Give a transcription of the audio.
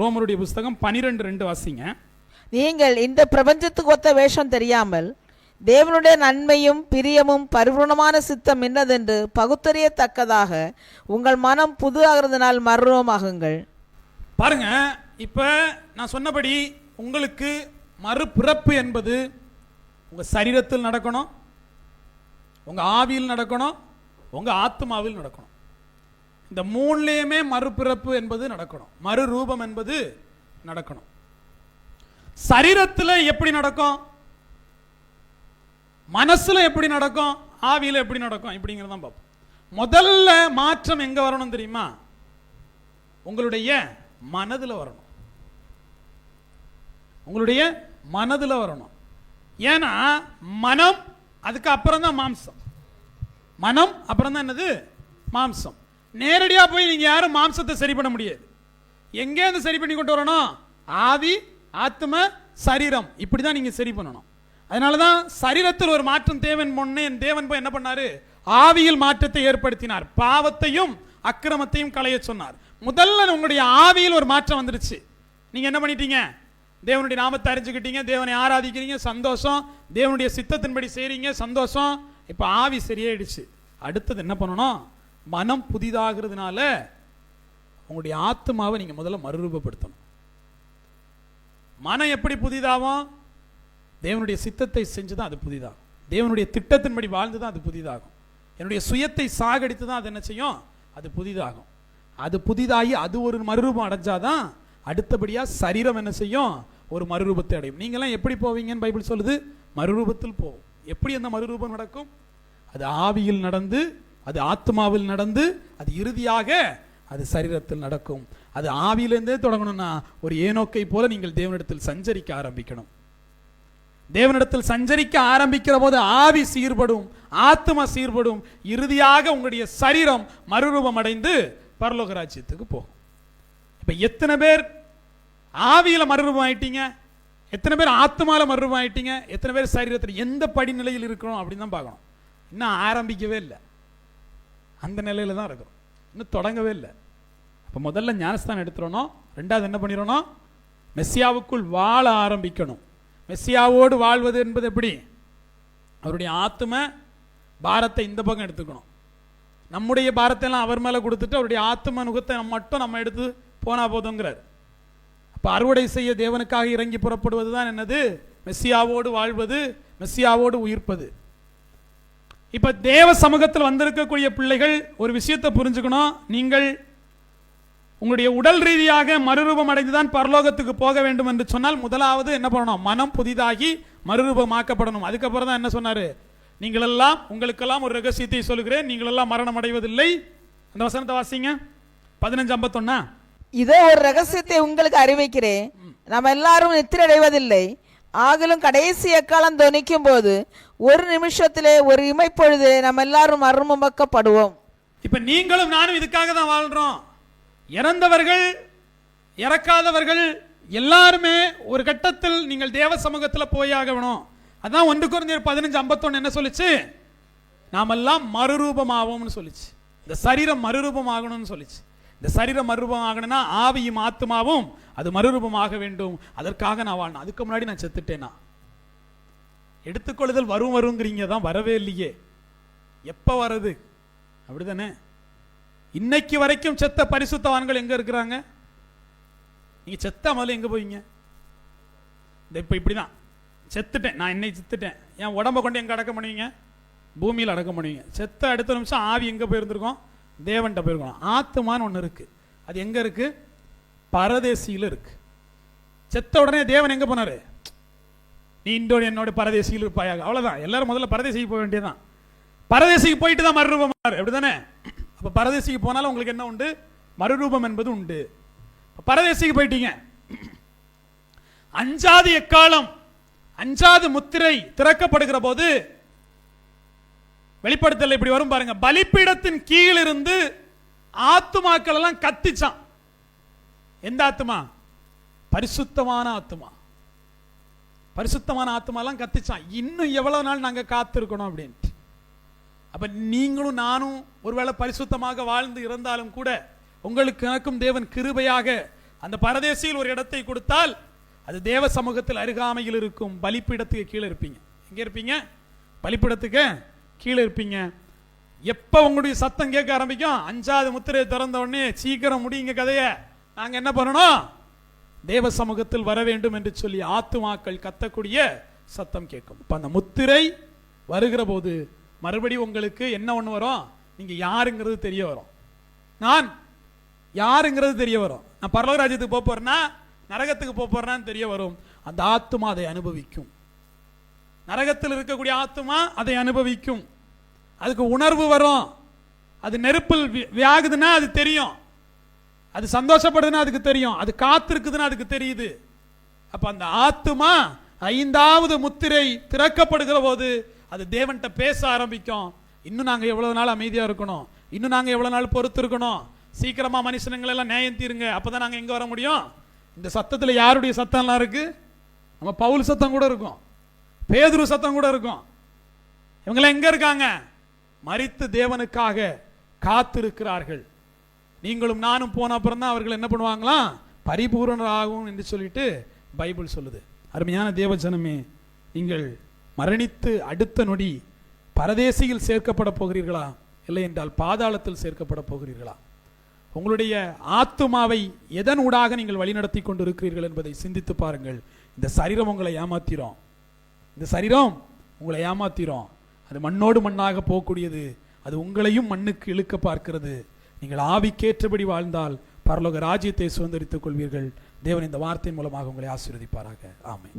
ரோமருடைய புஸ்தகம் பனிரெண்டு ரெண்டு வாசிங்க. நீங்கள் இந்த பிரபஞ்சத்துக்கு ஒத்த வேஷம் தெரியாமல் தேவனுடைய நன்மையும் பிரியமும் பரிபூர்ணமான சித்தம் என்னதென்று பகுத்தறியத்தக்கதாக உங்கள் மனம் புது ஆகிறதுனால் மர்வமாகுங்கள் பாருங்க இப்ப நான் சொன்னபடி உங்களுக்கு மறுபிறப்பு என்பது உங்க சரீரத்தில் நடக்கணும் உங்க ஆவியில் நடக்கணும் உங்க ஆத்மாவில் நடக்கணும். இந்த மூணுலேயுமே மறுபிறப்பு என்பது நடக்கணும். மறுரூபம் என்பது நடக்கணும். சரீரத்தில் எப்படி நடக்கும்? மனசுல எப்படி நடக்கும்? ஆவியில எப்படி நடக்கும்? இப்படிங்கிறதான் பார்ப்போம். முதல்ல மாற்றம் எங்கே வரணும் தெரியுமா? உங்களுடைய மனதில் வரணும். உங்களுடைய மனதில் வரணும். ஏன்னா மனம் அதுக்கு அப்புறம் தான் மாம்சம். மனம் அப்புறம் தான் என்னது? மாம்சம். நேரடியாக போய் நீங்கள் யாரும் மாம்சத்தை சரி பண்ண முடியாது. எங்கேருந்து சரி பண்ணி கொண்டு வரணும்? ஆவி ஆத்ம சரீரம். இப்படி தான் நீங்கள் சரி பண்ணணும். அதனால தான் சரீரத்தில் ஒரு மாற்றம் தேவன் பொண்ணு என் தேவன் போய் என்ன பண்ணார்? ஆவியில் மாற்றத்தை ஏற்படுத்தினார். பாவத்தையும் அக்கிரமத்தையும் களைய சொன்னார். முதல்ல உங்களுடைய ஆவியில் ஒரு மாற்றம் வந்துருச்சு நீங்கள் என்ன பண்ணிட்டீங்க? தேவனுடைய நாமத்தை அறிஞ்சுக்கிட்டீங்க. தேவனை ஆராதிக்கிறீங்க. சந்தோஷம். தேவனுடைய சித்தத்தின்படி செய்கிறீங்க சந்தோஷம். இப்போ ஆவி சரியாயிடுச்சு. அடுத்தது என்ன பண்ணணும்? மனம் புதிதாகிறதுனால உங்களுடைய ஆத்மாவை நீங்கள் முதல்ல மறுரூபப்படுத்தணும். மனம் எப்படி புதிதாகும்? தேவனுடைய சித்தத்தை செஞ்சு தான் அது புதிதாகும். தேவனுடைய திட்டத்தின்படி வாழ்ந்து தான் அது புதிதாகும். என்னுடைய சுயத்தை சாகடித்து தான் அது என்ன செய்யும்? அது புதிதாகும். அது புதிதாகி அது ஒரு மறுரூபம் அடைஞ்சாதான் அடுத்தபடியாக சரீரம் என்ன செய்யும்? ஒரு மறுரூபத்தை அடையும். நீங்களாம் எப்படி போவீங்கன்னு பைபிள் சொல்லுது? மறுரூபத்தில் போவோம். எப்படி அந்த மறுரூபம் நடக்கும்? அது ஆவியில் நடந்து அது ஆத்மாவில் நடந்து அது இறுதியாக அது சரீரத்தில் நடக்கும். அது ஆவியிலேருந்தே தொடங்கணும்னா ஒரு ஏனோக்கை போல நீங்கள் தேவனிடத்தில் சஞ்சரிக்க ஆரம்பிக்கணும். தேவனிடத்தில் சஞ்சரிக்க ஆரம்பிக்கிற போது ஆவி சீர்படும் ஆத்மா சீர்படும் இறுதியாக உங்களுடைய சரீரம் மறுரூபம் அடைந்து பரலோக ராஜ்யத்துக்கு போகும். இப்ப எத்தனை பேர் ஆவியில மறுரூபம் ஆயிட்டீங்க? எத்தனை பேர் ஆத்மால மறுரூபம் ஆயிட்டீங்க? எத்தனை பேர் சரீரத்தில் எந்த படிநிலையில் இருக்கிறோம் அப்படின்னு தான் பார்க்கணும். இன்னும் ஆரம்பிக்கவே இல்லை. அந்த நிலையில தான் இருக்கும். இன்னும் தொடங்கவே இல்லை. அப்போ முதல்ல ஞானஸ்தானம் எடுத்துடணும் ரெண்டாவது என்ன பண்ணிடணும் மெஸ்ஸியாவுக்குள் வாழ ஆரம்பிக்கணும். மெஸ்ஸியாவோடு வாழ்வது என்பது எப்படி? அவருடைய ஆத்தும பாரத்தை இந்த பக்கம் எடுத்துக்கணும். நம்முடைய பாரத்தை எல்லாம் அவர் மேலே கொடுத்துட்டு அவருடைய ஆத்தும நுகத்தை நம்ம மட்டும் நம்ம எடுத்து போனா போதுங்கிறார். அப்போ அறுவடை செய்ய தேவனுக்காக இறங்கி புறப்படுவது தான் என்னது? மெஸ்ஸியாவோடு வாழ்வது மெஸ்ஸியாவோடு உயிர்ப்பது. இப்ப தேவ சமூகத்தில் வந்திருக்கக்கூடிய பிள்ளைகள் ஒரு விஷயத்தை புரிஞ்சுக்கணும். நீங்கள் உங்களுடைய உடல் ரீதியாக மறுரூபம் அடைந்துதான் பரலோகத்துக்கு போக வேண்டும் என்று சொன்னால் முதலாவது என்ன பண்ணணும்? மனம் புதிதாகி மறுரூபமாக்கப்படணும். அதுக்கப்புறம் தான் என்ன சொன்னாரு? நீங்கள் எல்லாம் உங்களுக்கெல்லாம் ஒரு ரகசியத்தை சொல்லுகிறேன். நீங்கள் எல்லாம் மரணம் அடைவதில்லை. அந்த வசனத்தை வாசிங்க. பதினஞ்சு ஐம்பத்தொன்னா? இதோ ஒரு ரகசியத்தை உங்களுக்கு அறிவிக்கிறேன். நம்ம எல்லாரும் நித்திரை அடைவதில்லை ஆகிலும் கடைசி எக்காலம் துணிக்கும் போது ஒரு நிமிஷத்திலே ஒரு இமைப்பொழுது நம்ம எல்லாரும் மர்மமாக்கப்படுவோம். இப்ப நீங்களும் நானும் இதுக்காக தான் வாழ்றோம். இறந்தவர்கள் இறக்காதவர்கள் எல்லாருமே ஒரு கட்டத்தில் நீங்கள் தேவ சமூகத்தில் போயாகணும் அதான் ஒன்று குறைஞ்சர் பதினஞ்சு ஐம்பத்தொன்று என்ன சொல்லிச்சு? நாமெல்லாம் மறுரூபமாவோம்னு சொல்லிச்சு. இந்த சரீரம் மறுரூபம் ஆகணும்னு இந்த சரீரம் மறுரூபம் ஆகணும்னா ஆவியும் ஆத்மாவும் அது மறுரூபமாக வேண்டும். அதற்காக நான் வாழ்னேன் அதுக்கு முன்னாடி நான் செத்துட்டேனா? எடுத்துக்கொள்ளுதல் வரும் வருங்கிறீங்க தான் வரவே இல்லையே. எப்போ வருது அப்படிதானே? இன்னைக்கு வரைக்கும் செத்த பரிசுத்தவான்கள் எங்கே இருக்கிறாங்க? நீங்கள் செத்த முதல்ல எங்கே போவீங்க? இந்த இப்படி தான் செத்துட்டேன் நான் இன்னைக்கு செத்துட்டேன். என் உடம்ப கொண்டு எங்கே அடக்கம் பண்ணுவீங்க? பூமியில் அடக்கம் பண்ணுவீங்க. செத்த அடுத்த நிமிஷம் ஆவி எங்கே போயிருந்திருக்கோம்? தேவன்கிட்ட போயிருக்கோம் ஆத்துமான்னு ஒன்று இருக்குது அது எங்கே இருக்குது பரதேசியில் இருக்கு. செத்த உடனே தேவன் எங்கே போனாரு? நீ இன்றோடு என்னோட பரதேசியில் இருப்பாயாக. அவ்வளோதான் எல்லாரும் முதல்ல பரதேசிக்கு போக வேண்டியதுதான். பரதேசிக்கு போயிட்டு தான் மறுரூபம் அப்படிதானே? அப்போ பரதேசிக்கு போனாலும் உங்களுக்கு என்ன உண்டு? மறுரூபம் என்பது உண்டு. பரதேசிக்கு போயிட்டீங்க. அஞ்சாவது எக்காலம் அஞ்சாவது முத்திரை திறக்கப்படுகிற போது வெளிப்படுத்தல் இப்படி வரும் பாருங்க. பலிப்பீடத்தின் கீழிருந்து ஆத்துமாக்கள் எல்லாம் கத்திச்சான். எந்த ஆத்துமா? பரிசுத்தமான ஆத்துமா. பரிசுத்தமான ஆத்மாலாம் கத்திச்சான். இன்னும் எவ்வளோ நாள் நாங்கள் காத்திருக்கணும் அப்படின்ட்டு. அப்போ நீங்களும் நானும் ஒருவேளை பரிசுத்தமாக வாழ்ந்து இருந்தாலும் கூட உங்களுக்கு எனக்கும் தேவன் கிருபையாக அந்த பரதேசியில் ஒரு இடத்தை கொடுத்தால் அது தேவ சமூகத்தில் அருகாமையில் இருக்கும் பலிப்பிடத்துக்கு கீழே இருப்பீங்க. எங்கே இருப்பீங்க? பலிப்பிடத்துக்கு கீழே இருப்பீங்க. எப்போ உங்களுடைய சத்தம் கேட்க ஆரம்பிக்கும்? அஞ்சாவது முத்திரையை திறந்த உடனே சீக்கிரம் முடியுங்க கதையை. நாங்க என்ன பண்ணணும்? தேவ சமூகத்தில் வர வேண்டும் என்று சொல்லி ஆத்துமாக்கள் கத்தக்கூடிய சத்தம் கேட்கும். இப்போ அந்த முத்திரை வருகிற போது மறுபடியும் உங்களுக்கு என்ன ஒன்று வரும்? நீங்கள் யாருங்கிறது தெரிய வரும். நான் யாருங்கிறது தெரிய வரும். நான் பரலோகராஜ்யத்துக்கு போக போறேன்னா நரகத்துக்கு போக போறேன்னு தெரிய வரும். அந்த ஆத்துமா அதை அனுபவிக்கும். நரகத்தில் இருக்கக்கூடிய ஆத்துமா அதை அனுபவிக்கும். அதுக்கு உணர்வு வரும். அது நெருப்பில் வியாகுதுன்னா அது தெரியும். அது சந்தோஷப்படுதுன்னா அதுக்கு தெரியும். அது காத்திருக்குதுன்னா அதுக்கு தெரியுது. அப்போ அந்த ஆத்துமா ஐந்தாவது முத்திரை திறக்கப்படுகிற போது அது தேவன்கிட்ட பேச ஆரம்பிக்கும். இன்னும் நாங்கள் எவ்வளோ நாள் அமைதியாக இருக்கணும்? இன்னும் நாங்கள் எவ்வளோ நாள் பொறுத்து இருக்கணும் சீக்கிரமாக மனுஷனுங்களை எல்லாம் நியாயம் தீருங்க. அப்பதான் நாங்கள் எங்கே வர முடியும்? இந்த சத்தத்தில் யாருடைய சத்தம்லாம் இருக்குது நம்ம பவுல் சத்தம் கூட இருக்கும். பேதுரு சத்தம் கூட இருக்கும். இவங்களாம் எங்கே இருக்காங்க? மரித்து தேவனுக்காக காத்திருக்கிறார்கள். நீங்களும் நானும் போன அப்புறம் தான் அவர்கள் என்ன பண்ணுவாங்களாம் பரிபூரணராகும் என்று சொல்லிட்டு பைபிள் சொல்லுது. அருமையான தேவஜனமே நீங்கள் மரணித்து அடுத்த நொடி பரதேசியில் சேர்க்கப்பட போகிறீர்களா? இல்லை என்றால் பாதாளத்தில் சேர்க்கப்பட போகிறீர்களா? உங்களுடைய ஆத்துமாவை எதன் ஊடாக நீங்கள் வழிநடத்தி கொண்டு இருக்கிறீர்கள் என்பதை சிந்தித்து பாருங்கள். இந்த சரீரம் உங்களை ஏமாத்திரும். இந்த சரீரம் உங்களை ஏமாத்திரும். அது மண்ணோடு மண்ணாக போகக்கூடியது. அது உங்களையும் மண்ணுக்கு இழுக்க பார்க்கிறது. நீங்கள் ஆவிக்கேற்றபடி வாழ்ந்தால் பரலோக ராஜ்யத்தை சுதந்திரித்துக் கொள்வீர்கள். தேவன் இந்த வார்த்தையின் மூலமாக உங்களை ஆசீர்வதிப்பாராக. ஆமை